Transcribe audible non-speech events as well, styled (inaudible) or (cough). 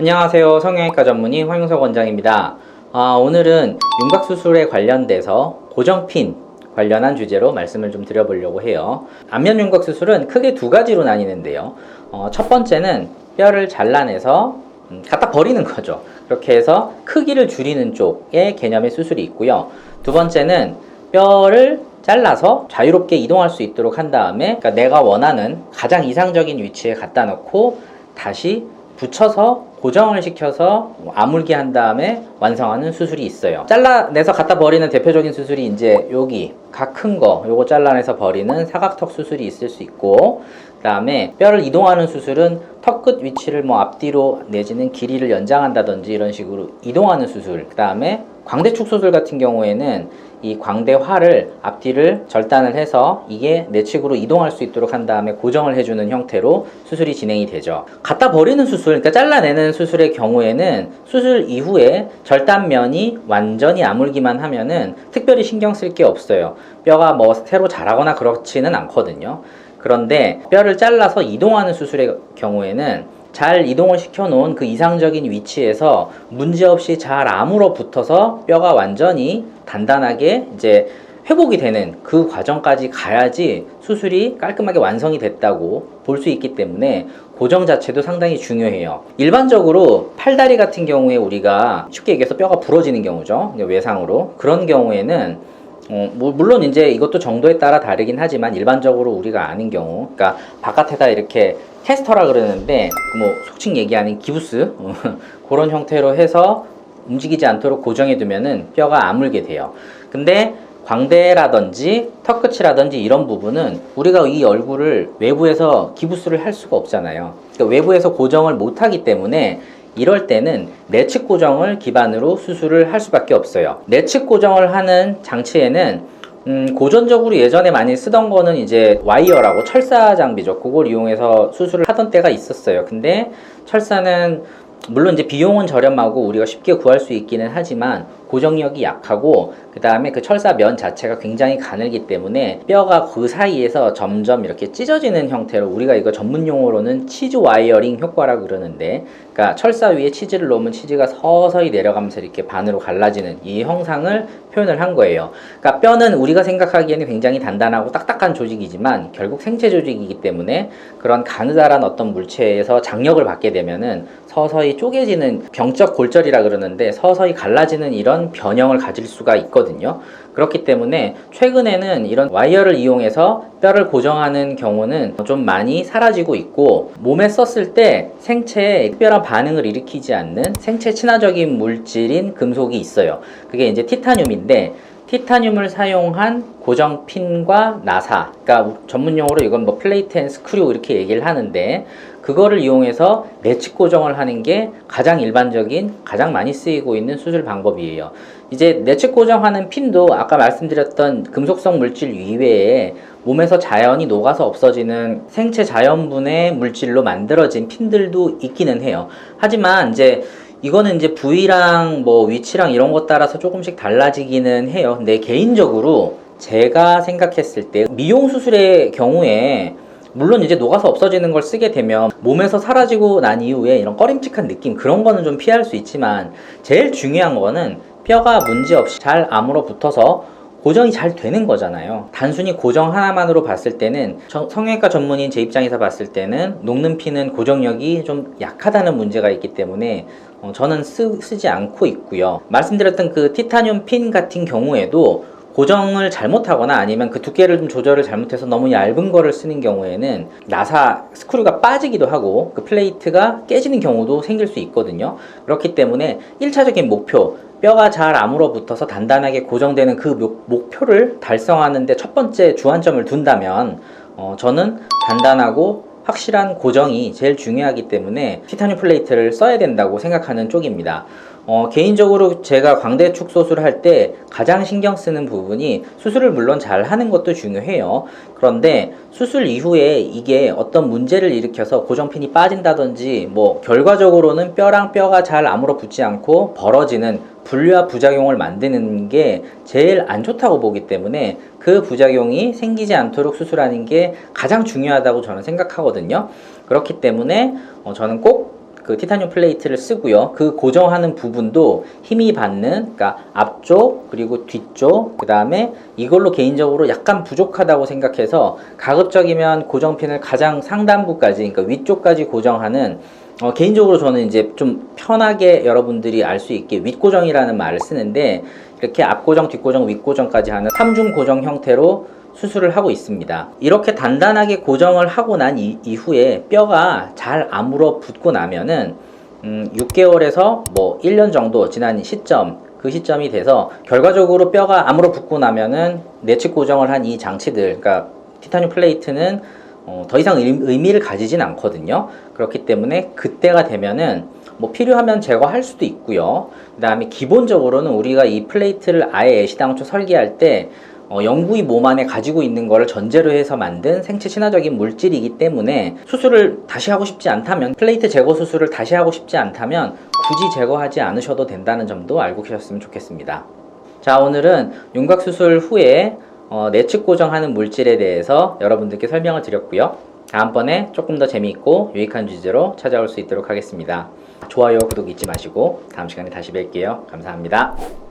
안녕하세요. 성형외과 전문의 황용석 원장입니다. 아, 오늘은 윤곽 수술에 관련돼서 고정핀 관련한 주제로 말씀을 좀 드려보려고 해요. 안면 윤곽 수술은 크게 두 가지로 나뉘는데요. 어, 첫 번째는 뼈를 잘라내서 음, 갖다 버리는 거죠. 그렇게 해서 크기를 줄이는 쪽의 개념의 수술이 있고요. 두 번째는 뼈를 잘라서 자유롭게 이동할 수 있도록 한 다음에 그러니까 내가 원하는 가장 이상적인 위치에 갖다 놓고 다시 붙여서 고정을 시켜서 아물게 한 다음에 완성하는 수술이 있어요. 잘라내서 갖다 버리는 대표적인 수술이 이제 여기 각 큰 거 요거 잘라내서 버리는 사각턱 수술이 있을 수 있고 그다음에 뼈를 이동하는 수술은 턱 끝 위치를 뭐 앞뒤로 내지는 길이를 연장한다든지 이런 식으로 이동하는 수술. 그다음에 광대축 수술 같은 경우에는 이 광대화를 앞뒤를 절단을 해서 이게 내측으로 이동할 수 있도록 한 다음에 고정을 해주는 형태로 수술이 진행이 되죠. 갖다 버리는 수술, 그러니까 잘라내는 수술의 경우에는 수술 이후에 절단면이 완전히 아물기만 하면은 특별히 신경 쓸 게 없어요. 뼈가 뭐 새로 자라거나 그렇지는 않거든요. 그런데 뼈를 잘라서 이동하는 수술의 경우에는 잘 이동을 시켜놓은 그 이상적인 위치에서 문제없이 잘 아물어 붙어서 뼈가 완전히 단단하게 이제 회복이 되는 그 과정까지 가야지 수술이 깔끔하게 완성이 됐다고 볼 수 있기 때문에 고정 자체도 상당히 중요해요. 일반적으로 팔다리 같은 경우에 우리가 쉽게 얘기해서 뼈가 부러지는 경우죠. 외상으로. 그런 경우에는 어, 뭐 물론 이제 이것도 정도에 따라 다르긴 하지만 일반적으로 우리가 아는 경우, 그러니까 바깥에다 이렇게 캐스터라 그러는데 뭐 속칭 얘기하는 기부스 어, (laughs) 그런 형태로 해서 움직이지 않도록 고정해 두면은 뼈가 아물게 돼요. 근데 광대라든지 턱 끝이라든지 이런 부분은 우리가 이 얼굴을 외부에서 기부스를 할 수가 없잖아요. 그러니까 외부에서 고정을 못 하기 때문에 이럴 때는 내측 고정을 기반으로 수술을 할 수밖에 없어요. 내측 고정을 하는 장치에는 음, 고전적으로 예전에 많이 쓰던 거는 이제 와이어라고 철사 장비죠. 그걸 이용해서 수술을 하던 때가 있었어요. 근데 철사는 물론 이제 비용은 저렴하고 우리가 쉽게 구할 수 있기는 하지만 고정력이 약하고 그 다음에 그 철사 면 자체가 굉장히 가늘기 때문에 뼈가 그 사이에서 점점 이렇게 찢어지는 형태로 우리가 이거 전문 용어로는 치즈 와이어링 효과라 그러는데 그러니까 철사 위에 치즈를 놓으면 치즈가 서서히 내려가면서 이렇게 반으로 갈라지는 이 형상을 표현을 한 거예요. 그러니까 뼈는 우리가 생각하기에는 굉장히 단단하고 딱딱한 조직이지만 결국 생체 조직이기 때문에 그런 가느다란 어떤 물체에서 장력을 받게 되면은 서서히 쪼개지는 병적 골절이라 그러는데 서서히 갈라지는 이런 변형을 가질 수가 있거든요. 그렇기 때문에 최근에는 이런 와이어를 이용해서 뼈를 고정하는 경우는 좀 많이 사라지고 있고 몸에 썼을 때 생체에 특별한 반응을 일으키지 않는 생체 친화적인 물질인 금속이 있어요. 그게 이제 티타늄인데 티타늄을 사용한 고정핀과 나사, 그러니까 전문 용어로 이건 뭐 플레이트 앤 스크류 이렇게 얘기를 하는데 그거를 이용해서 내측 고정을 하는 게 가장 일반적인, 가장 많이 쓰이고 있는 수술 방법이에요. 이제 내측 고정하는 핀도 아까 말씀드렸던 금속성 물질 이외에 몸에서 자연히 녹아서 없어지는 생체 자연분의 물질로 만들어진 핀들도 있기는 해요. 하지만 이제 이거는 이제 부위랑 뭐 위치랑 이런 것 따라서 조금씩 달라지기는 해요. 근데 개인적으로 제가 생각했을 때 미용 수술의 경우에 물론 이제 녹아서 없어지는 걸 쓰게 되면 몸에서 사라지고 난 이후에 이런 꺼림칙한 느낌 그런 거는 좀 피할 수 있지만 제일 중요한 거는 뼈가 문제 없이 잘 아물어 붙어서 고정이 잘 되는 거잖아요. 단순히 고정 하나만으로 봤을 때는 저- 성형외과 전문인 제 입장에서 봤을 때는 녹는 피는 고정력이 좀 약하다는 문제가 있기 때문에 어, 저는 쓰, 쓰지 않고 있고요. 말씀드렸던 그 티타늄 핀 같은 경우에도 고정을 잘못하거나 아니면 그 두께를 좀 조절을 잘못해서 너무 얇은 거를 쓰는 경우에는 나사 스크류가 빠지기도 하고 그 플레이트가 깨지는 경우도 생길 수 있거든요. 그렇기 때문에 1차적인 목표 뼈가 잘 아물어 붙어서 단단하게 고정되는 그 목- 목표를 달성하는데 첫 번째 주안점을 둔다면 어, 저는 단단하고 확실한 고정이 제일 중요하기 때문에 티타늄 플레이트를 써야 된다고 생각하는 쪽입니다. 어, 개인적으로 제가 광대 축소술을 할 때 가장 신경 쓰는 부분이 수술을 물론 잘 하는 것도 중요해요. 그런데 수술 이후에 이게 어떤 문제를 일으켜서 고정핀이 빠진다든지 뭐 결과적으로는 뼈랑 뼈가 잘 아물어 붙지 않고 벌어지는 분류와 부작용을 만드는 게 제일 안 좋다고 보기 때문에 그 부작용이 생기지 않도록 수술하는 게 가장 중요하다고 저는 생각하거든요. 그렇기 때문에 어, 저는 꼭그 티타늄 플레이트를 쓰고요. 그 고정하는 부분도 힘이 받는 그러니까 앞쪽 그리고 뒤쪽 그 다음에 이걸로 개인적으로 약간 부족하다고 생각해서 가급적이면 고정핀을 가장 상단부까지 그러니까 위쪽까지 고정하는 어, 개인적으로 저는 이제 좀 편하게 여러분들이 알 수 있게 윗고정이라는 말을 쓰는데 이렇게 앞고정, 뒷고정, 윗고정까지 하는 3중 고정 형태로 수술을 하고 있습니다. 이렇게 단단하게 고정을 하고 난 이, 이후에 뼈가 잘 아물어 붙고 나면은 음, 6개월에서 뭐 1년 정도 지난 시점 그 시점이 돼서 결과적으로 뼈가 아물어 붙고 나면은 내측 고정을 한 이 장치들 그러니까 티타늄 플레이트는 어, 더 이상 의- 의미를 가지진 않거든요. 그렇기 때문에 그때가 되면은 뭐 필요하면 제거할 수도 있고요. 그 다음에 기본적으로는 우리가 이 플레이트를 아예 애시당초 설계할 때 어, 영구히 몸 안에 가지고 있는 거를 전제로 해서 만든 생체 친화적인 물질이기 때문에 수술을 다시 하고 싶지 않다면 플레이트 제거 수술을 다시 하고 싶지 않다면 굳이 제거하지 않으셔도 된다는 점도 알고 계셨으면 좋겠습니다. 자 오늘은 윤곽 수술 후에 어, 내측 고정하는 물질에 대해서 여러분들께 설명을 드렸고요. 다음번에 조금 더 재미있고 유익한 주제로 찾아올 수 있도록 하겠습니다. 좋아요, 구독 잊지 마시고 다음 시간에 다시 뵐게요. 감사합니다.